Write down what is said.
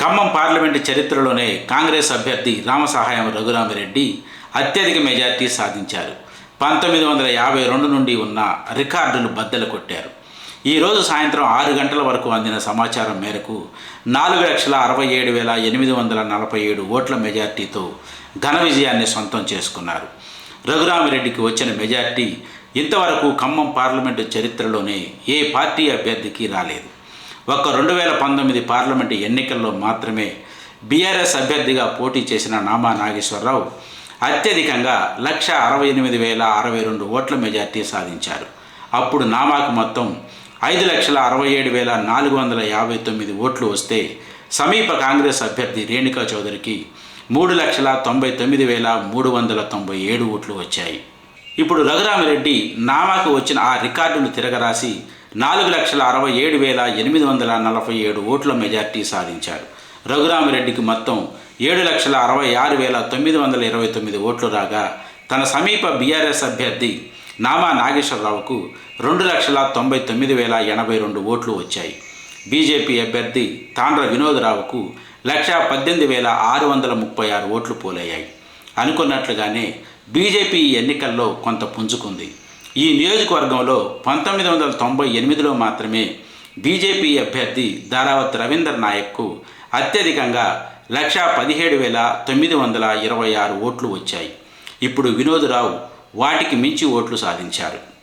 Khammam parliament చరిత్రలోనే కాంగ్రెస్ అభ్యర్థి రామసహాయం రఘురామిరెడ్డి అత్యధిక మెజార్టీ సాధించారు. పంతొమ్మిది వందల యాభై రెండు నుండి ఉన్న రికార్డును బద్దలు కొట్టారు. ఈరోజు సాయంత్రం ఆరు గంటల వరకు అందిన సమాచారం మేరకు నాలుగు లక్షల అరవై ఏడు వేల ఎనిమిది వందల నలభై ఏడు ఓట్ల మెజార్టీతో ఘన విజయాన్ని సొంతం చేసుకున్నారు. రఘురామిరెడ్డికి వచ్చిన మెజార్టీ ఇంతవరకు ఖమ్మం పార్లమెంటు చరిత్రలోనే ఏ పార్టీ అభ్యర్థికి రాలేదు. ఒక్క రెండు వేల పంతొమ్మిది పార్లమెంటు ఎన్నికల్లో మాత్రమే బీఆర్ఎస్ అభ్యర్థిగా పోటీ చేసిన నామా నాగేశ్వరరావు అత్యధికంగా లక్ష అరవై ఎనిమిది వేల అరవై రెండు ఓట్ల మెజార్టీ సాధించారు. అప్పుడు నామాకు మొత్తం ఐదు లక్షల అరవై ఏడు వేల నాలుగు వందల యాభై తొమ్మిది ఓట్లు వస్తే సమీప కాంగ్రెస్ అభ్యర్థి రేణుకా చౌదరికి మూడు లక్షల తొంభై తొమ్మిది వేల మూడు వందల తొంభై ఏడు ఓట్లు వచ్చాయి. ఇప్పుడు రఘురామరెడ్డి నామాకు వచ్చిన ఆ రికార్డును తిరగరాసి నాలుగు లక్షల అరవై ఏడు వేల ఎనిమిది వందల నలభై ఏడు ఓట్ల మెజార్టీ సాధించారు. రఘురామిరెడ్డికి మొత్తం ఏడు లక్షల అరవై ఆరు వేల తొమ్మిది వందల ఇరవై తొమ్మిది ఓట్లు రాగా తన సమీప బీఆర్ఎస్ అభ్యర్థి నామా నాగేశ్వరరావుకు రెండు లక్షల తొంభై తొమ్మిది వేల ఎనభై రెండు ఓట్లు వచ్చాయి. బీజేపీ అభ్యర్థి తాండ్ర వినోదరావుకు లక్ష పద్దెనిమిది వేల ఆరు వందల ముప్పై ఆరు ఓట్లు పోలయ్యాయి. అనుకున్నట్లుగానే బీజేపీ ఈ ఎన్నికల్లో కొంత పుంజుకుంది. ఈ నియోజకవర్గంలో పంతొమ్మిది వందల తొంభై ఎనిమిదిలో మాత్రమే బీజేపీ అభ్యర్థి దారావత్ రవీందర్ నాయక్కు అత్యధికంగా లక్ష పదిహేడు వేల తొమ్మిది వందల ఇరవై ఆరు ఓట్లు వచ్చాయి. ఇప్పుడు వినోదరావు వాటికి మించి ఓట్లు సాధించారు.